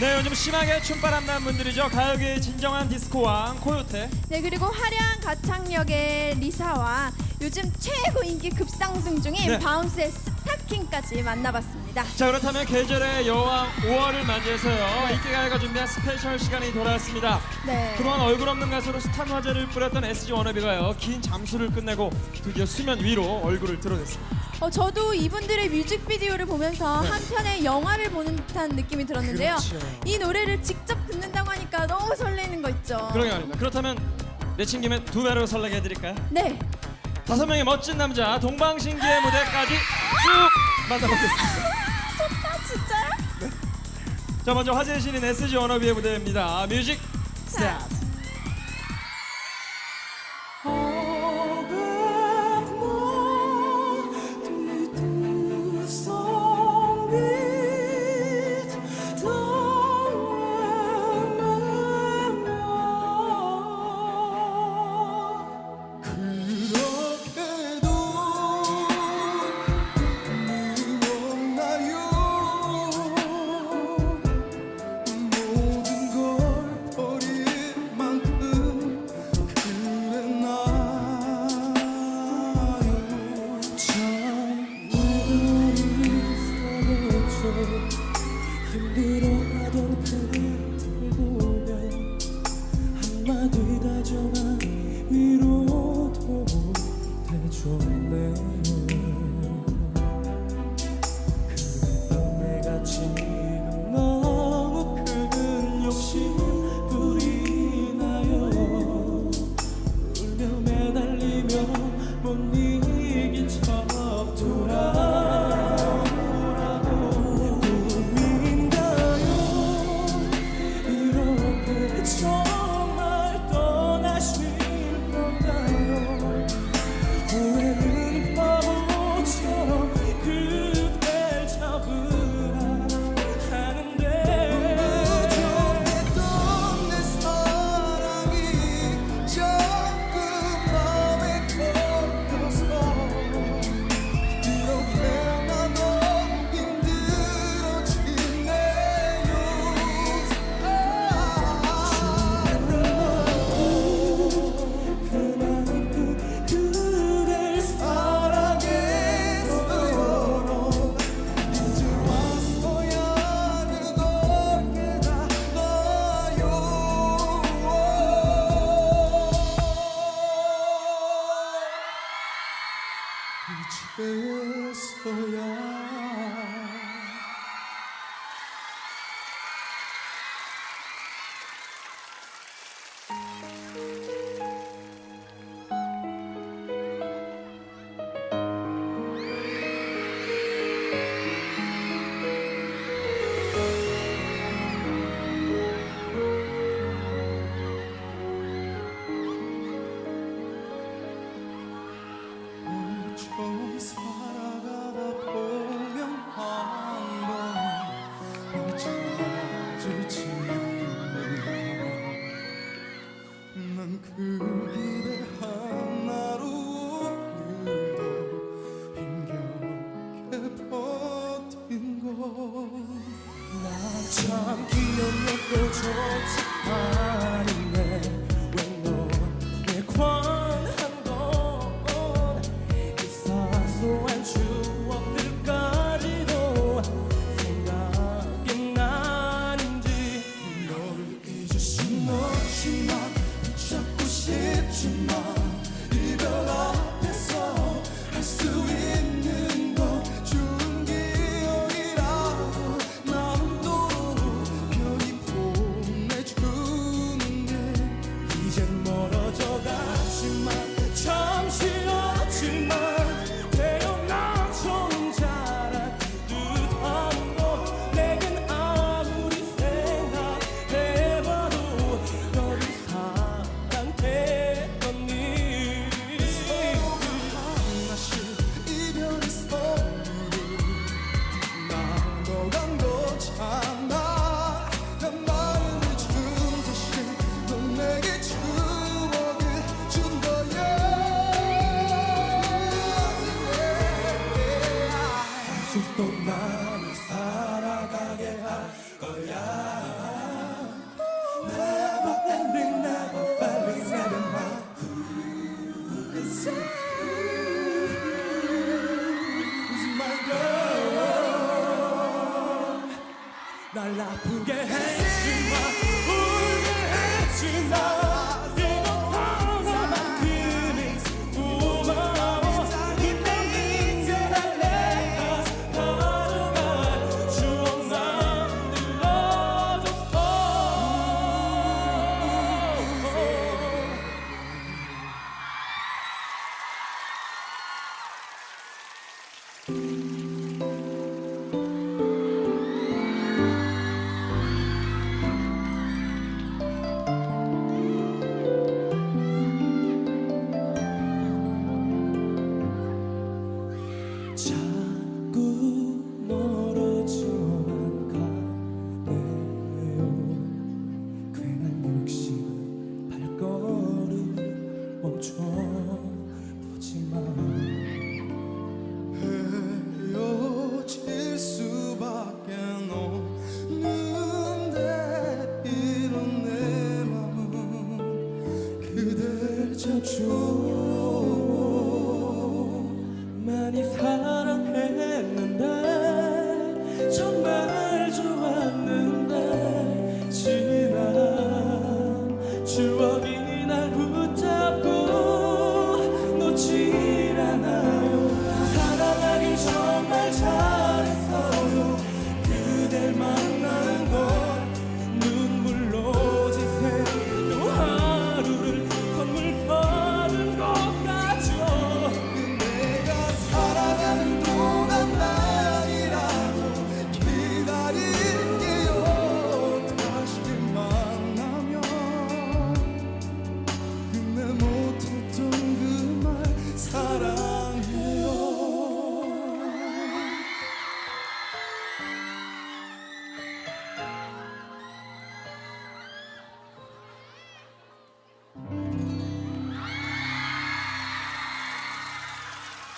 네, 요즘 심하게 춤바람 난 분들이죠. 가요계의 진정한 디스코왕 코요테. 네 그리고 화려한 가창력의 리사와 요즘 최고 인기 급상승 중인 네. 바운스의 스타킹까지 만나봤습니다. 자, 그렇다면 계절의 여왕 5월을 맞이해서요. 인기가요가 준비한 스페셜 시간이 돌아왔습니다. 네. 그동안 얼굴 없는 가수로 스타 화제를 뿌렸던 SG 워너비가요. 긴 잠수를 끝내고 드디어 수면 위로 얼굴을 드러냈습니다. 어, 저도 이분들의 뮤직비디오를 보면서 네. 한편의 영화를 보는 듯한 느낌이 들었는데요. 그렇죠. 이 노래를 직접 듣는다고 하니까 너무 설레는 거 있죠. 그러게 말입니다. 그렇다면 내친 김에 두 배로 설레게 해드릴까요? 네. 다섯 명의 멋진 남자 동방신기의 무대까지 쭉 만나보겠습니다. 아 진짜요? 자 먼저 화제의 신인 SG 워너비의 무대입니다. 뮤직 스타트. 我唱着情。 아프게 sure.